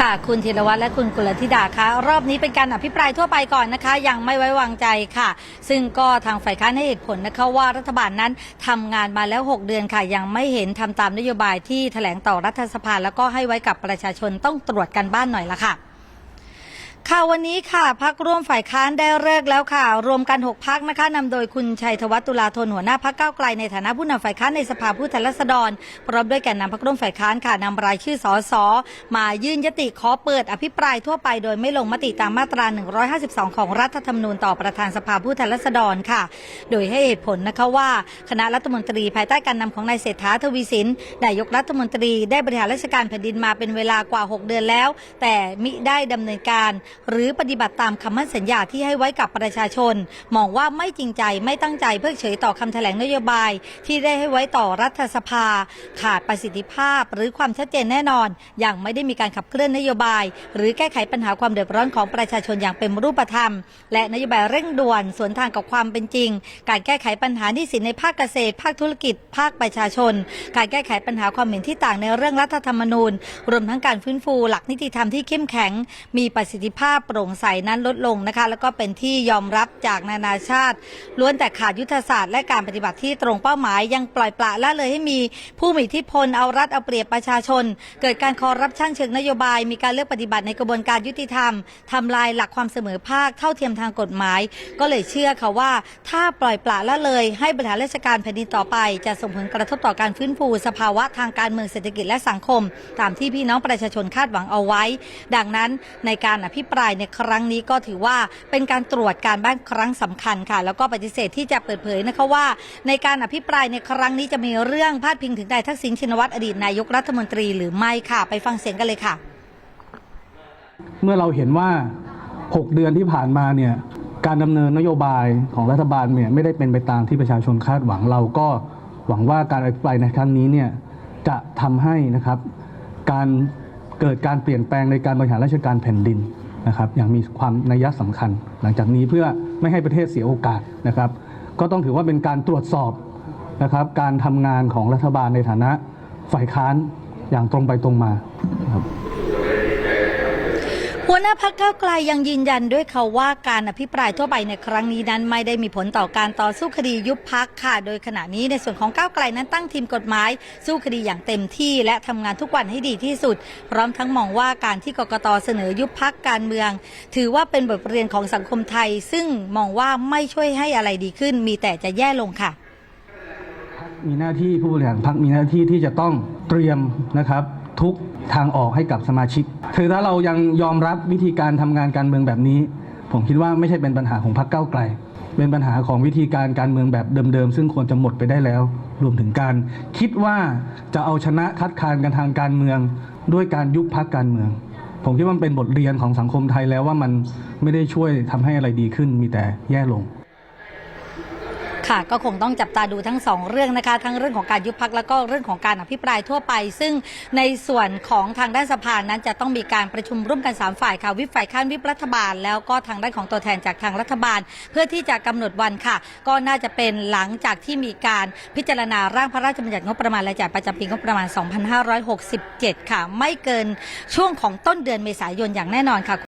ค่ะคุณธีรวัตรและคุณกุลธิดาคะรอบนี้เป็นการอภิปรายทั่วไปก่อนนะคะ ยังไม่ไว้วางใจค่ะ ซึ่งก็ทางฝ่ายค้านให้เหตุผลนะคะว่ารัฐบาลนั้นทำงานมาแล้ว 6 เดือนค่ะ ยังไม่เห็นทำตามนโยบายที่แถลงต่อรัฐสภาแล้วก็ให้ไว้กับประชาชนต้องตรวจกันบ้านหน่อยละค่ะ ค่ะวันนี้ค่ะพักร่วมฝ่ายค้านได้เลิกแล้วค่ะ รวมกัน 6พักนะคะนำโดยคุณชัยธวัฒน์ตุลาธนหัวหน้าพักเก้าไกลในฐานะผู้นำฝ่ายค้านในสภาผู้แทนราษฎรพร้อมด้วยแกนนำพักร่วมฝ่ายค้านค่ะนำรายชื่อสสมายื่นยติขอเปิดอภิปรายทั่วไปโดยไม่ลงมติตามมาตรา 152 ของรัฐธรรมนูญต่อประธานสภาผู้แทนราษฎรค่ะ โดยให้เหตุผลนะคะว่าคณะรัฐมนตรีภายใต้การนำของนายเศรษฐาทวีสินนายกรัฐมนตรีได้บริหารราชการแผ่นดินมาเป็นเวลากว่า 6 เดือนแล้ว แต่มิได้ดำเนินการหรือปฏิบัติตามคำมั่นสัญญาที่ให้ไว้กับประชาชน มองว่าไม่จริงใจไม่ตั้งใจเพิกเฉยต่อคำแถลงนโยบาย ที่ได้ให้ไว้ต่อรัฐสภา ขาดประสิทธิภาพหรือความชัดเจนแน่นอน อย่างไม่ได้มีการขับเคลื่อนนโยบาย หรือแก้ไขปัญหาความเดือดร้อนของประชาชนอย่างเป็นรูปธรรม และนโยบายเร่งด่วนสวนทางกับความเป็นจริง การแก้ไขปัญหาหนี้สินในภาคเกษตร ภาคธุรกิจ ภาคประชาชน การแก้ไขปัญหาความเห็นที่ต่างในเรื่องรัฐธรรมนูญ รวมทั้งการฟื้นฟูหลักนิติธรรมที่เข้มแข็ง มีประสิทธิภภาพโปร่งใสนั้นลดลงนะคะ แล้วก็เป็นที่ยอมรับจากนานาชาติ ล้วนแต่ขาดยุทธศาสตร์และการปฏิบัติที่ตรงเป้าหมายยังปล่อยปละละเลยให้มีผู้มีอิทธิพลเอารัดเอาเปรียบประชาชน เกิดการคอร์รัปชันเชิงนโยบาย มีการเลือกปฏิบัติในกระบวนการยุติธรรมทำลายหลักความเสมอภาคเท่าเทียมทางกฎหมาย ก็เลยเชื่อค่ะว่า ถ้าปล่อยปละละเลยให้บริหารราชการแผ่นดินต่อไป จะส่งผลกระทบต่อการฟื้นฟูสภาวะทางการเมืองเศรษฐกิจและสังคม ตามที่พี่น้องประชาชนคาดหวังเอาไว้ ดังนั้นในการอภิปรายในครั้งนี้ก็ถือว่าเป็นการตรวจการบ้านครั้งสำคัญค่ะ แล้วก็ปฏิเสธที่จะเปิดเผยนะคะว่า ในการอภิปรายในครั้งนี้จะมีเรื่องพาดพิงถึงนายทักษิณชินวัตรอดีตนายกรัฐมนตรีหรือไม่ค่ะ ไปฟังเสียงกันเลยค่ะ เมื่อเราเห็นว่า 6 เดือนที่ผ่านมาเนี่ยการดำเนินนโยบายของรัฐบาลเนี่ยไม่ได้เป็นไปตามที่ประชาชนคาดหวังเราก็หวังว่าการอภิปรายในครั้งนี้เนี่ยจะทำให้นะครับการเกิดการเปลี่ยนแปลงในการบริหารราชการแผ่นดิน นะครับอย่างมีความนัยสำคัญ หลังจากนี้เพื่อไม่ให้ประเทศเสียโอกาสนะครับ ก็ต้องถือว่าเป็นการตรวจสอบนะครับการทำงานของรัฐบาลในฐานะฝ่ายค้านอย่างตรงไปตรงมาครับ หัวหน้าพักเก้าไกลยังยืนยันด้วยค่ะว่าการอภิปรายทั่วไปในครั้งนี้นั้นไม่ได้มีผลต่อการต่อสู้คดียุบพักค่ะ โดยขณะนี้ในส่วนของก้าวไกลนั้นตั้งทีมกฎหมาย สู้คดีอย่างเต็มที่และทำงานทุกวันให้ดีที่สุด พร้อมทั้งมองว่าการที่กกตเสนอยุบพักการเมือง ถือว่าเป็นบทเรียนของสังคมไทย ซึ่งมองว่าไม่ช่วยให้อะไรดีขึ้น มีแต่จะแย่ลงค่ะมีหน้าที่ผู้บริหารพรรคมีหน้าที่ที่จะต้องเตรียมนะครับ ทุกทางออกให้กับสมาชิกคือถ้าเรายังยอมรับวิธีการทำงานการเมืองแบบนี้ ผมคิดว่าไม่ใช่เป็นปัญหาของพรรคก้าวไกล เป็นปัญหาของวิธีการการเมืองแบบเดิมๆ ซึ่งควรจะหมดไปได้แล้ว รวมถึงการคิดว่าจะเอาชนะคัดค้านกันทางการเมือง ด้วยการยุบพักการเมือง ผมคิดว่ามันเป็นบทเรียนของสังคมไทยแล้วว่ามันไม่ได้ช่วยทำให้อะไรดีขึ้นมีแต่แย่ลง ค่ะก็คงต้องจับตาดูทั้งสองเรื่องนะคะ ทั้งเรื่องของการยุบพักแล้วก็เรื่องของการอภิปรายทั่วไป ซึ่งในส่วนของทางด้านสภานั้นจะต้องมีการประชุมร่วมกัน 3 ฝ่ายค่ะวิปฝ่ายค้านวิปรัฐบาล แล้วก็ทางด้านของตัวแทนจากทางรัฐบาล เพื่อที่จะกำหนดวันค่ะ ก็น่าจะเป็นหลังจากที่มีการพิจารณาร่างพระราชบัญญัติงบประมาณรายจ่ายประจำปีงบประมาณ 2567 ค่ะ ไม่เกินช่วงของต้นเดือนเมษายนอย่างแน่นอนค่ะ